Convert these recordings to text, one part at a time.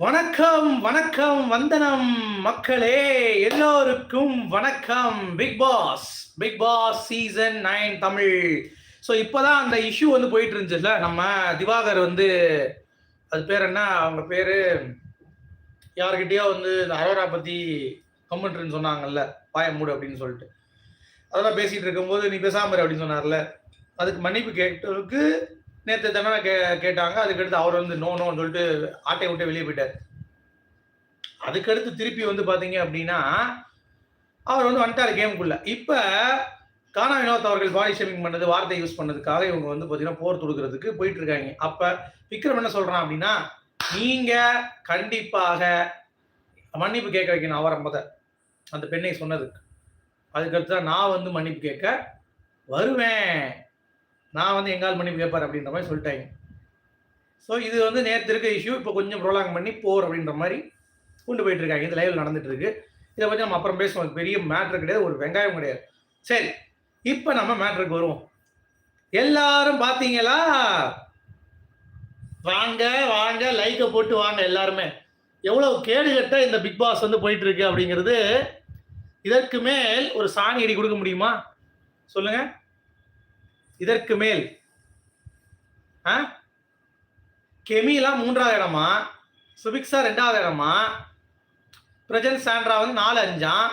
வணக்கம் வணக்கம் வந்தனம் மக்களே. எல்லோருக்கும் வணக்கம். Bigg Boss Bigg Boss season nine Tamil. So இப்போதான் அந்த இஷ்யூ வந்து போயிட்டு இருந்துச்சுல்ல நம்ம திவாகர் வந்து அது பேர் என்ன? அவங்க பேரு யாருக்கிட்டேயோ வந்து இந்த அரோரா பத்தி கம்மெண்ட்ருன்னு சொன்னாங்கல்ல? பாய மூடு அப்படின்னு சொல்லிட்டு. அதெல்லாம் பேசிட்டு இருக்கும்போது நீ பேசாமரு அப்படின்னு சொன்னார்ல? அதுக்கு மன்னிப்பு கேட்டதுக்கு நேற்று தானே கே கேட்டாங்க. அதுக்கடுத்து அவர் வந்து நோ நோன்னு சொல்லிட்டு ஆட்டை விட்டு வெளியே போயிட்டார். அதுக்கடுத்து திருப்பி வந்து பார்த்தீங்க அப்படின்னா அவர் வந்து வந்துட்டார் கேமுக்குள்ள இப்போ கானா வினோத் அவர்கள் பாடி ஷேமிங் பண்ணது வார்த்தை யூஸ் பண்ணதுக்காக இவங்க வந்து பார்த்தீங்கன்னா போர் தொடுக்கிறதுக்கு போயிட்டு இருக்காங்க. அப்போ விக்ரம் என்ன சொல்கிறான் அப்படின்னா நீங்கள் கண்டிப்பாக மன்னிப்பு கேட்க வைக்கணும் அவரை முத. அந்த பெண்ணை சொன்னதுக்கு. அதுக்கடுத்து தான் நான் வந்து மன்னிப்பு கேட்க வருவேன். நான் வந்து எங்கால் மன்னிப்பு கேட்பார் அப்படின்ற மாதிரி சொல்லிட்டாங்க. ஸோ இது வந்து நேற்று இருக்க இஷ்யூ இப்போ கொஞ்சம் ப்ரோலாங் பண்ணி போர் அப்படின்ற மாதிரி கொண்டு போயிட்டு இருக்காங்க. இது லைவில் நடந்துட்டு இருக்கு. இதை பற்றி நம்ம அப்புறம் பேசுவோம். பெரிய மேட்ரு கிடையாது. ஒரு வெங்காயம் கிடையாது. சரி இப்போ நம்ம மேட்ருக்கு வருவோம். எல்லாரும் பார்த்தீங்களா வாங்க வாங்க லைக்கை போட்டு வாங்க எல்லாருமே. எவ்வளவு கேடுகட்ட இந்த பிக் பாஸ் வந்து போயிட்டு இருக்கு அப்படிங்கிறது இதற்கு மேல் ஒரு சாணி அடி கொடுக்க முடியுமா? சொல்லுங்கள் இதற்கு மேல். ஆ? கெமிலாம் மூன்றாவது இடமா? சுபிக்ஸா ரெண்டாவது இடமா? பிரஜன் சாண்ட்ரா வந்து நாலு அஞ்சாம்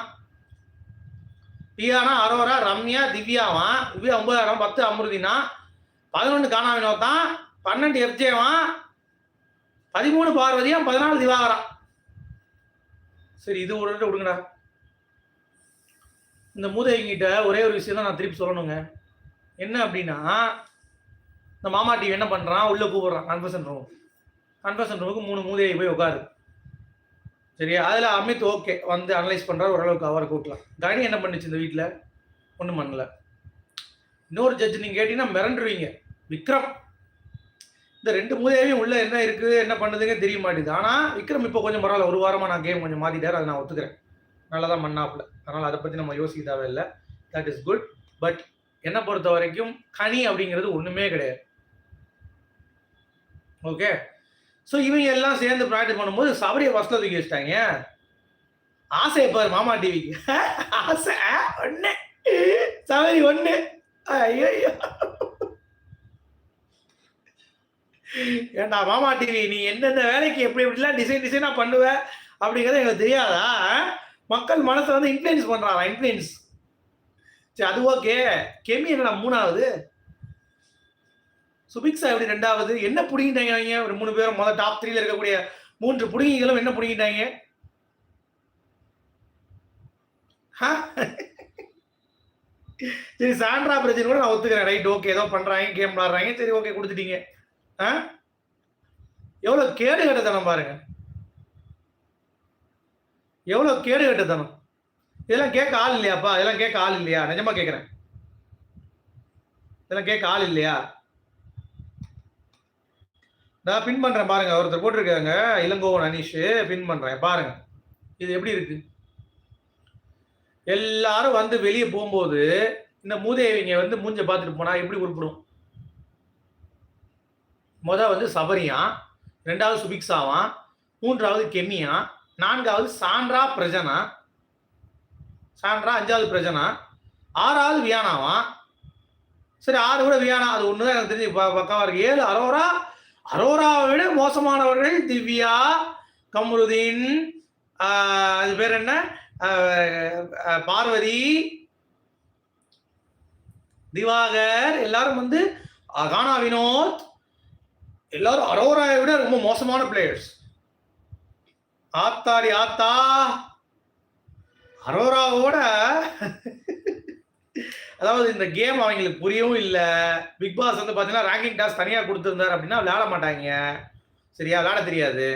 பியானா அரோரா ரம்யா திவ்யாவா? திவ்யா ஒன்பதாயிரம் பத்து அமிர்தினா? பதினொன்று காணா வினோதான் பன்னெண்டு எஃப்ஜேவான் பதிமூணு பார்வதியா? பதினாலு திவாகரா? சரி இது ஒரு விடுங்கடா இந்த மூதைங்கிட்ட ஒரே ஒரு விஷயம் தான் நான் திருப்பி சொல்லணுங்க. என்ன அப்படின்னா இந்த மாமா டிவி என்ன பண்ணுறான் உள்ளே கூப்பிட்றான் கன்ஃபர்ஷன் ரூம் கன்ஃபர்ஷன் ரூமுக்கு மூணு மூதையை போய் உட்காரு சரியா? அதில் அமித் ஓகே வந்து அனலைஸ் பண்ணுறாரு ஓரளவுக்கு அவரை கூட்டலாம். கணி என்ன பண்ணுச்சு இந்த வீட்டில் ஒன்றும் பண்ணல. இன்னொரு ஜட்ஜ் நீங்கள் கேட்டிங்கன்னா மிரண்டுருவீங்க. விக்ரம். இந்த ரெண்டு மூதையாவையும் உள்ளே என்ன இருக்குது என்ன பண்ணுதுங்க தெரிய மாட்டேது ஆனால் விக்ரம் இப்போ கொஞ்சம் பரவாயில்ல ஒரு வாரமாக நான் கேம் கொஞ்சம் மாற்றிட்டார் அதை நான் ஒத்துக்கிறேன். நல்லா தான் பண்ணாப்புல அதனால் அதை பற்றி நம்ம யோசிக்க தேவையில்லை. தட் இஸ் குட் பட் என்னை பொறுத்த வரைக்கும் கனி அப்படிங்கிறது ஒன்றுமே கிடையாது. ஓகே ஸோ இவங்க எல்லாம் சேர்ந்து ப்ராக்டிஸ் பண்ணும்போது சபரியை ஃபஸ்ட்டில் தூக்கி வச்சிட்டாங்க. ஆசை எப்போ மாமா டிவிக்கு ஆசை ஒன்று சபரி ஒன்று ஐயோ ஏண்டா மாமா டிவி நீ எந்தெந்த வேலைக்கு எப்படி எப்படிலாம் டிசைன் டிசைனாக பண்ணுவ அப்படிங்கிறது எங்களுக்கு தெரியாதா? மக்கள் மனசை வந்து இன்ஃப்ளூயன்ஸ் பண்ணுறாங்க இன்ஃப்ளூயன்ஸ் சரி அது ஓகே கெமி என்னடா மூணாவது? சுபிக்ஸா எப்படி ரெண்டாவது? என்ன பிடிங்கிட்டாங்க ஒரு மூணு பேரும் முதல் டாப் த்ரீல இருக்கக்கூடிய மூன்று புடுங்கிகளும் என்ன பிடிங்கிட்டாங்க? சரி சாண்ட்ரா பிரச்சனை கூட நான் ஒத்துக்கிறேன். ரைட் ஓகே ஏதோ பண்றாங்க கேம் விளாடுறாங்க. சரி ஓகே கொடுத்துட்டீங்க. ஆ எவ்வளவு கேடு கட்டத்தனம் பாருங்க. எவ்வளவு கேடு கட்டத்தனம் இதெல்லாம் கேட்க ஆள் இல்லையாப்பா? இதெல்லாம் கேட்க ஆள் இல்லையா? நிஜமா கேட்குறேன். இதெல்லாம் கேட்க ஆள் இல்லையா? நான் பின் பண்ணுறேன் பாருங்க. ஒருத்தர் போட்டிருக்காங்க. இளங்கோவன் அனீஷ் பின் பண்ணுறேன் பாருங்க. இது எப்படி இருக்கு? எல்லாரும் வந்து வெளியே போகும்போது இந்த மூதேவிங்க வந்து மூஞ்ச பார்த்துட்டு போனா எப்படி உருப்பிடும்? மொதல் வந்து சபரியா ரெண்டாவது சுபிக்ஸாவான் மூன்றாவது கெமியா நான்காவது சான்றா பிரஜனா சான்றா அஞ்சாவது பிரஜனா? ஆறாவது வியானாவா? சரி ஆறு கூட வியானா அது ஒன்று தான் எனக்கு தெரிஞ்சு ப- இருக்கு. ஏழு அரோரா? அரோராவை விட மோசமானவர்கள் திவ்யா கமருதீன் அது பேர் என்ன? பார்வதி திவாகர் எல்லாரும் வந்து கானா வினோத். எல்லாரும் அரோராவை விட ரொம்ப மோசமான பிளேயர்ஸ் ஆத்தாடி ஆத்தா. அரோராவோட அதாவது இந்த கேம் அவங்களுக்கு புரியவும் இல்லை. பிக் பாஸ் வந்து பார்த்தீங்கன்னா ரேங்கிங் டாஸ் தனியாக கொடுத்துருந்தாரு அப்படின்னா விளையாட மாட்டாங்க. சரியா? விளையாட தெரியாது.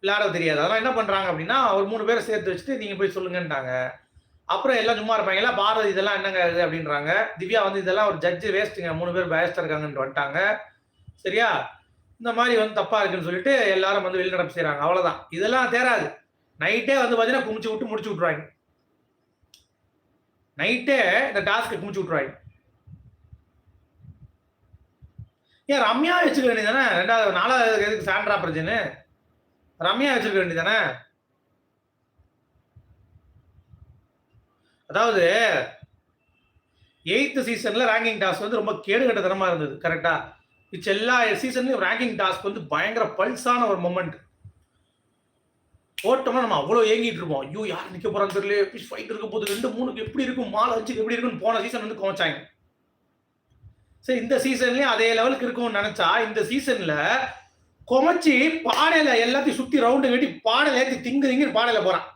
விளையாட தெரியாது. அதெல்லாம் என்ன பண்ணுறாங்க அப்படின்னா ஒரு மூணு பேரை சேர்த்து வச்சுட்டு நீங்கள் போய் சொல்லுங்கன்ட்டாங்க. அப்புறம் எல்லாம் சும்மா இருப்பாங்க. எல்லாம் பாரதி இதெல்லாம் என்னங்க இது அப்படின்றாங்க. திவ்யா வந்து இதெல்லாம் ஒரு ஜட்ஜு வேஸ்ட்டுங்க மூணு பேர் பயஸ்டாக இருக்காங்கன்ட்டு வந்துட்டாங்க. சரியா? இந்த மாதிரி வந்து தப்பாக இருக்குன்னு சொல்லிட்டு எல்லாரும் வந்து வெளிநடப்பு செய்கிறாங்க அவ்வளோதான் இதெல்லாம் தேராது. நைட்டே வந்து பார்த்தீங்கன்னா குமிச்சு விட்டு முடிச்சு விட்ருவாங்க நைட்டே இந்த டாஸ்க்கு குமிச்சு விட்ருவாங்க ஏன் ரம்யா வச்சுக்க வேண்டியதானே ரெண்டாவது நாலாவது எதுக்கு சாண்ட்ரா பிரச்சனை? ரம்யா வச்சிருக்க வேண்டியதானே அதாவது எயித்து சீசன்ல ரேங்கிங் டாஸ்க் வந்து ரொம்ப கேடுகட்டத்தனமா இருந்தது கரெக்டா மிச்ச எல்லா சீசன்லையும் ரேங்கிங் டாஸ்க் வந்து பயங்கர பல்ஸான ஒரு மொமெண்ட் போட்டோம்னா நம்ம அவ்வளோ ஏங்கிட்டு இருப்போம். ஐயோ யார் நிற்க போறான்னு தெரியல ஃபிஷ் ஃபைட் இருக்க போது ரெண்டு மூணுக்கு எப்படி இருக்கும்? மாலை வச்சு எப்படி இருக்கும்னு போன சீசன் வந்து கோச்சாங்க சரி இந்த சீசன்லயும் அதே லெவலுக்கு இருக்கும்னு நினைச்சா இந்த சீசன்ல குமைச்சி பாடையில எல்லாத்தையும் சுத்தி ரவுண்டு கட்டி பாடையில ஏற்றி திங்கு திங்குன்னு பாடையில போறான்.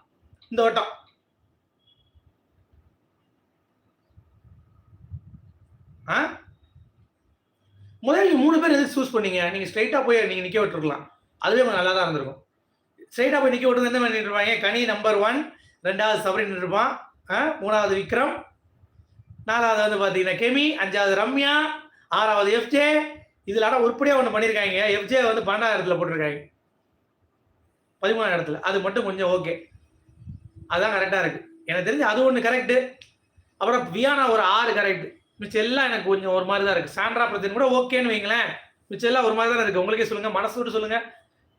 இந்த வட்டம் ஆ? முதல்ல நீங்க மூணு பேர் எது சூஸ் பண்ணீங்க? நீங்க ஸ்ட்ரைட்டா போய் நீங்க நிக்க விட்டுருக்கலாம். அதுவே நல்லா தான் இருந்திருக்கும். ஸ்ட்ரைட்டா போய் நிற்க விட்டு என்ன மாதிரி கனி நம்பர் ஒன் ரெண்டாவது சபரின் இருப்பான். ஆ, மூணாவது விக்ரம். நாலாவது வந்து பார்த்தீங்கன்னா கெமி அஞ்சாவது ரம்யா ஆறாவது எஃப்ஜே இதில் ஆனால் உருப்படியாக ஒன்று பண்ணியிருக்காங்க எஃப்ஜே வந்து பன்னெண்டாவது இடத்துல போட்டிருக்காங்க. பதிமூணாவது இடத்துல. அது மட்டும் கொஞ்சம் ஓகே அதுதான் கரெக்டாக இருக்குது எனக்கு தெரிஞ்சு அது ஒன்று கரெக்டு அப்புறம் வியானா ஒரு ஆறு கரெக்ட் மிச்சம் எல்லாம் எனக்கு கொஞ்சம் ஒரு மாதிரி தான் இருக்குது சாண்ட்ரா பிரச்சனை கூட ஓகேன்னு வைங்களேன். மிச்சம் எல்லாம் ஒரு மாதிரி தான் இருக்குது உங்களுக்கே சொல்லுங்கள் மனசு விட்டு சொல்லுங்க.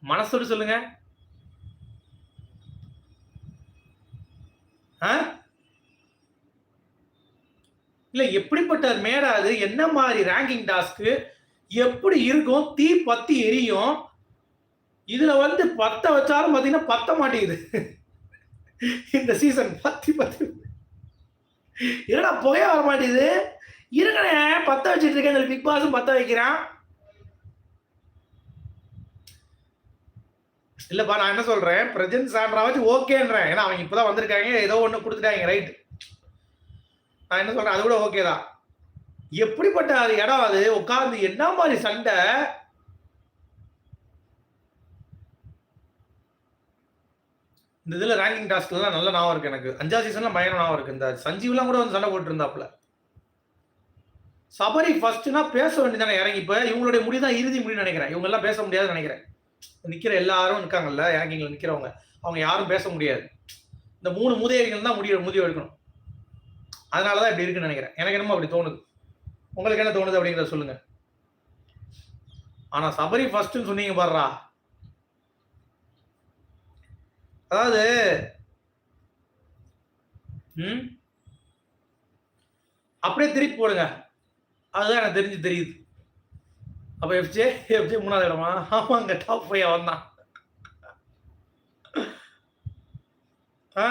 மனசு விட்டு சொல்லுங்க ஆ இல்ல எப்படிப்பட்ட மேடா அது என்ன மாதிரி ரேங்கிங் டாஸ்க்கு எப்படி இருக்கும்? தீ பத்தி எரியும். இதுல வந்து பத்த வச்சாலும் பாத்தீங்கன்னா பத்த மாட்டேங்குது. இந்த சீசன் பத்தி பத்தி. என்னடா புகைய வர மாட்டேங்குது. இருக்கனே பத்த வச்சிட்டு இருக்கேன். பிக் பாஸும் பத்த வைக்கிறான். இல்லப்பா நான் என்ன சொல்றேன்? பிரஜன் சாண்ட்ரா ஓகேன்றேன் ஏன்னா அவங்க இப்பதான் வந்திருக்காங்க. ஏதோ ஒன்று கொடுத்துட்டாங்க ரைட் நான் என்ன சொல்றேன்? அது கூட ஓகே தான். எப்படிப்பட்ட அது இடம் அது? உட்கார்ந்து என்ன மாதிரி சண்டை? இந்த இதில் ரேங்கிங் டாஸ்க்லாம் நல்ல ஞாபகம் இருக்கு எனக்கு. அஞ்சா சீசன்லாம் பயங்கர ஞாபகம் இருக்கு. இந்த சஞ்சீவ்லாம் கூட வந்து சண்டை போட்டுருந்தாப்புல. சபரி ஃபர்ஸ்ட்னா பேச வேண்டியதானே இறங்கி இப்போ. இவங்களுடைய முடி தான் இறுதி முடின்னு நினைக்கிறேன். இவங்க எல்லாம் பேச முடியாதுன்னு நினைக்கிறேன். நிக்கிற எல்லாரும் இருக்காங்கல்ல ரேங்கிங்ல நிக்கிறவங்க. அவங்க யாரும் பேச முடியாது. இந்த மூணு முதியவர்கள் தான் முடிய முதிய எடுக்கணும் அதனாலதான் இப்படி இருக்குன்னு நினைக்கிறேன். எனக்கு என்னமோ அப்படி தோணுது. உங்களுக்கு என்ன தோணுது அப்படிங்கிறத சொல்லுங்க. ஆனா சபரி ஃபர்ஸ்ட்னு சொன்னீங்க பாடுறா அதாவது ம்? அப்படியே திருப்பி போடுங்க. அதுதான் எனக்கு தெரிஞ்சு தெரியுது. அப்ப எஃப்ஜே எஃப்ஜே மூணாவது இடமா? ஆமாங்க டாப் ஃபைவ் அவன் தான். ஆ.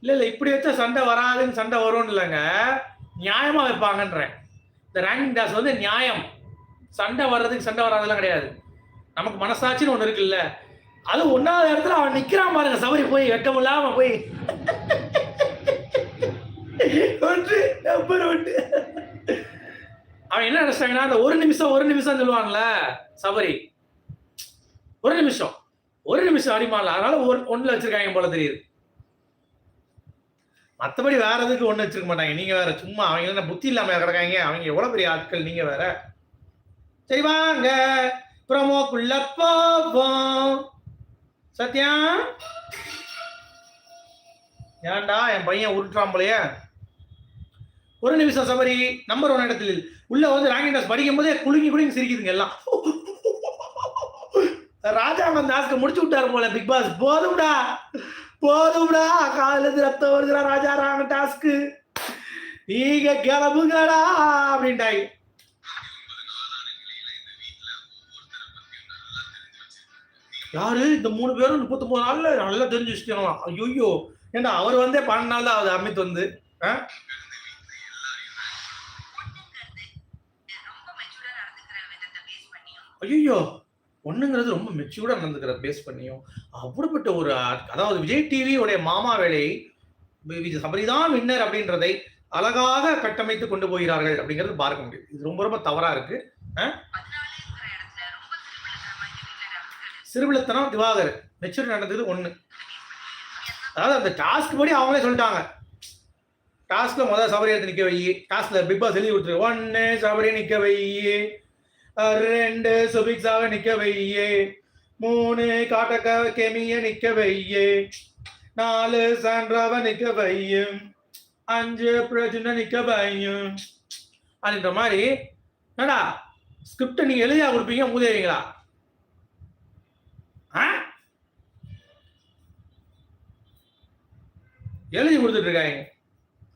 இல்ல இல்ல இப்படி வச்சா சண்டை வராதுன்னு சண்டை வரும்னு இல்லைங்க. நியாயமா வைப்பாங்கன்றேன். இந்த ரேங்கிங் டாஸ் வந்து நியாயம். சண்டை வர்றதுக்கு சண்டை வராதெல்லாம் கிடையாது. நமக்கு மனசாட்சின்னு ஒண்ணு இருக்குல்ல. அது ஒன்னாவது இடத்துல அவன் நிக்கிறான் பாருங்க சபரி போய் வெக்கம் இல்லாம போய். ஒன்று நம்பர் ஒன்று. அவன் என்ன நினைச்சாங்கன்னா அந்த ஒரு நிமிஷம் ஒரு நிமிஷம் சொல்லுவாங்கல்ல சபரி. ஒரு நிமிஷம். ஒரு நிமிஷம் அடிமாடல அதனால ஒரு ஒண்ணுல வச்சிருக்காங்க போல தெரியுது. மத்தபடி வேற எதுக்கு ஒண்ணு வச்சிருக்க மாட்டாங்க. நீங்க வேற சும்மா அவங்க என்ன புத்தி இல்லாம கிடக்காங்க. அவங்க எவ்வளவு பெரிய ஆட்கள் நீங்க வேற. சரி வாங்க. ப்ரோமோக்குள்ள போவோம். சத்யா? ஏன்டா என் பையன் உருட்டுறான் போலயே. ஒரு நிமிஷம் சபரி. நம்பர் ஒன் இடத்தில் உள்ள வந்து ராங்கி டாஸ் படிக்கும் போதே குலுங்கி குலுங்கி சிரிக்குதுங்க எல்லாம். ராஜாங்கம் டாஸ்க்கு முடிச்சு விட்டாரு போல பிக் பாஸ் போதும்டா போதும்டா காதுல இருந்து ரத்தம் வருதுடா ராஜா ராங்க டாஸ்க்கு நீங்க கிளம்புங்கடா அப்படின்ட்டாங்க. யாரு? இந்த மூணு பேரும் முப்பத்தொன்பது நாள்ல நல்லா தெரிஞ்சு வச்சுக்கலாம் ஐயோ ஏன்னா அவர் வந்தே பன்னெண்டு நாள் தான் ஆகுது அமித் வந்து. ஆ? ஐயோ ஒண்ணுங்கிறது ரொம்ப மெச்சூர்டா நடந்துக்கிற பேஸ் பண்ணியும் அப்படிப்பட்ட ஒரு அதாவது விஜய் டிவி உடைய மாமா வேலையை விஜய் சபரிதான் வின்னர் அப்படின்றதை அழகாக கட்டமைத்து கொண்டு போகிறார்கள் அப்படிங்கிறது பார்க்க முடியும் இது ரொம்ப ரொம்ப தவறா இருக்கு. சிறுவிழத்தனம் திவாகர். மெச்சூர் நடந்தது ஒண்ணு. அதாவது அந்த டாஸ்க் படி அவங்களே சொல்லிட்டாங்க. டாஸ்க்ல முதல்ல சபரி எடுத்து நிக்க வை டாஸ்க்ல பிக் பாஸ் எழுதி கொடுத்துரு. ஒன்னு சபரி நிக்க வை ரெண்டு சுபிக்ஸாவை நிக்க வையே. மூணு காட்டக்க கெமிய நிக்க வையே. நாலு சாண்ட்ராவை நிக்க வையும். அஞ்சு பிரஜனை நிக்க வையும். அப்படின்ற மாதிரி என்னடா ஸ்கிரிப்ட் நீங்க எழுதியா கொடுப்பீங்க மூதேவீங்களா ஆ? எழுதி கொடுத்துட்டு இருக்காங்க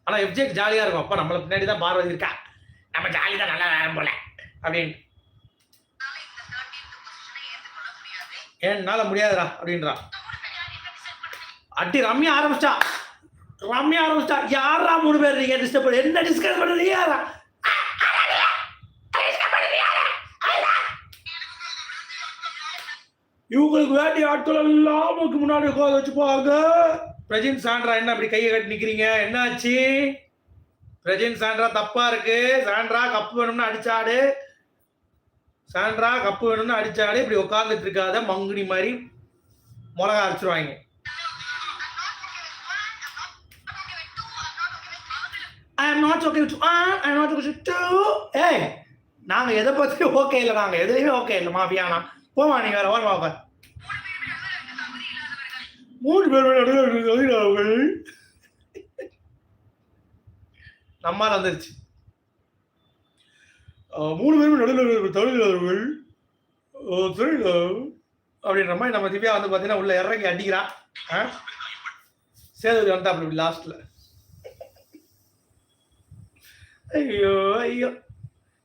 ஆனா எப்ஜெக்ட் ஜாலியா இருக்கும். அப்ப நம்மள பின்னாடி தான் பார்வதி இருக்கா. நம்ம ஜாலி தான் நல்லா வேணும் போல. அப்படின்னு. என்னால் முடியாதுடா அப்படின்றா. அட்டி ரம்யா ஆரம்பிச்சா. ரம்யா ஆரம்பிச்சா யாரா மூணு பேர் நீங்க டிஸ்டர்ப் பண்ண என்ன டிஸ்கஸ் பண்ணுறது யாரா இவங்களுக்கு வேண்டிய ஆட்கள் எல்லாம் நமக்கு முன்னாடி உட்கார வச்சுப்பாங்க பிரஜின் சாண்ட்ரா என்ன அப்படி கையை கட்டி நிக்கிறீங்க? என்னாச்சு? பிரஜின் சாண்ட்ரா தப்பா இருக்கு. சாண்ட்ரா கப்பு வேணும்னு அடிச்சாடு. சாண்ட்ரா கப்பு வேணும்னு அடிச்சாலே இப்படி உட்கார்ந்துட்டு இருக்காத மங்குனி மாதிரி மிளகா அரைச்சிருவாங்க I am not okay with one I am not okay with two ஏய் நாங்க எதை பத்தி ஓகே இல்லை நாங்க எதுலையுமே ஓகே இல்லை மாஃபியானா போமா நீ வேற ஓரமா பார் மூணு பேர் அவர்கள் நம்மால் வந்துருச்சு மூணு பேரும் நடுநிலை தொழிலாளர்கள் தொழில் அப்படின்ற மாதிரி நம்ம திவ்யா வந்து பார்த்தீங்கன்னா உள்ள இறங்கி அடிக்கிறான் ஆ? சேதுபதி வந்தா அப்படி லாஸ்ட்ல ஐயோ ஐயோ.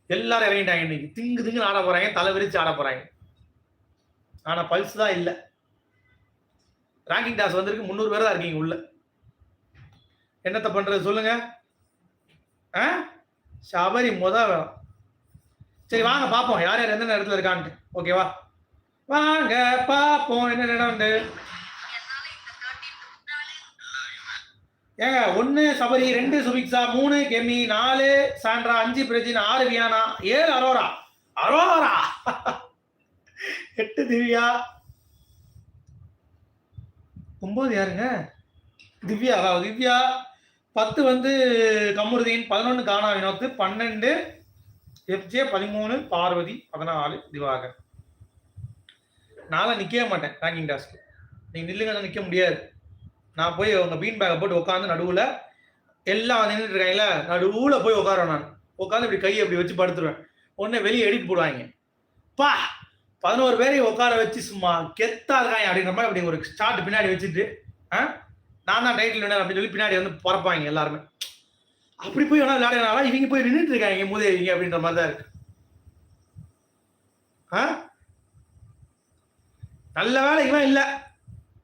எல்லாரும் இறங்கிட்டாங்க இன்னைக்கு. திங்கு திங்கு ஆட போறாங்க தலை விரிச்சு ஆட போறாங்க. ஆனா பல்ஸ் தான் இல்லை. ரேங்கிங் டாஸ் வந்திருக்கு முந்நூறு பேர் தான் இருக்கீங்க உள்ள. என்னத்தை பண்றது சொல்லுங்க? ஆ? சபரி முத வேணும் சரி வாங்க பார்ப்போம் யார் யார் எந்தெந்த இடத்துல இருக்கான்ட்டு. ஓகேவா வாங்க பார்ப்போம் என்ன இடம் உண்டு ஏங்க ஒன்று சபரி ரெண்டு சுபிக்ஸா மூணு கெமி நாலு சாண்ட்ரா அஞ்சு பிரஜின் ஆறு வியானா ஏழு அரோரா. அரோரா? எட்டு திவ்யா. ஒன்பது யாருங்க? திவ்யா திவ்யா. பத்து வந்து கமுருதீன் பதினொன்று கானா வினோத்து பன்னெண்டு எஃப்ஜே பதிமூணு பார்வதி பதினாலு திவாகர். நாளை நிற்கவே மாட்டேன் ரேங்கிங் டாஸ்க்கு நீங்கள் நில்லுங்க நிற்க முடியாது. நான் போய் உங்கள் பீன் பேக்கை போட்டு உட்காந்து நடுவில் எல்லாம் நின்றுட்டு இருக்காங்கல்ல நடுவில் போய் உட்காருவேன் நான். உட்காந்து இப்படி கையை இப்படி வச்சு படுத்துருவேன். உடனே வெளியே எடிட் போடுவாங்க. பா! பதினோரு பேரையும் உட்கார வச்சு சும்மா கெத்தா இருக்காங்க அப்படின்ற மாதிரி அப்படி ஒரு ஸ்டார்ட் பின்னாடி வச்சுட்டு நான் தான் டைட்டில் வினர் அப்படின்னு சொல்லி பின்னாடி வந்து பறப்பாங்க எல்லாருமே. அப்படி போய் வேணா விளையாடினால இவங்க போய் நின்றுட்டு இருக்காங்க மூதேவிங்க அப்படின்ற மாதிரி தான் இருக்கு. ஆ? நல்ல வேலை இவன் இல்லை.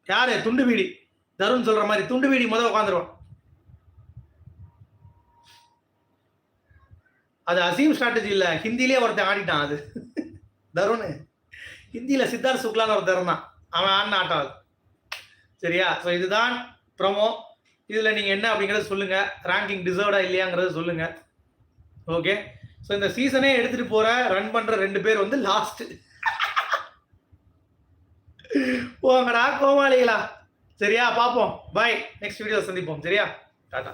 யாரு? துண்டு வீடி தருண் சொல்ற மாதிரி துண்டு வீடி முதல் உட்காந்துருவான் அது அசீம் ஸ்ட்ராட்டஜி இல்ல. ஹிந்திலேயே ஒருத்தன் ஆடிட்டான் அது. தருண். ஹிந்தியில சித்தார்த் சுக்லான்னு ஒருத்தர் தான். அவன் ஆடின ஆட்டம் அது. சரியா? ஸோ இதுதான் ப்ரமோ இதில் நீங்கள் என்ன அப்படிங்கிறத சொல்லுங்கள் ரேங்கிங் டிசர்வ்டா இல்லையாங்கிறத சொல்லுங்கள் ஓகே ஸோ இந்த சீசனே எடுத்துகிட்டு போகிற ரன் பண்ணுற ரெண்டு பேர் வந்து லாஸ்ட் போங்கடா கோமாளிகளா. சரியா? பார்ப்போம். பாய் நெக்ஸ்ட் வீடியோ சந்திப்போம். சரியா? டாட்டா.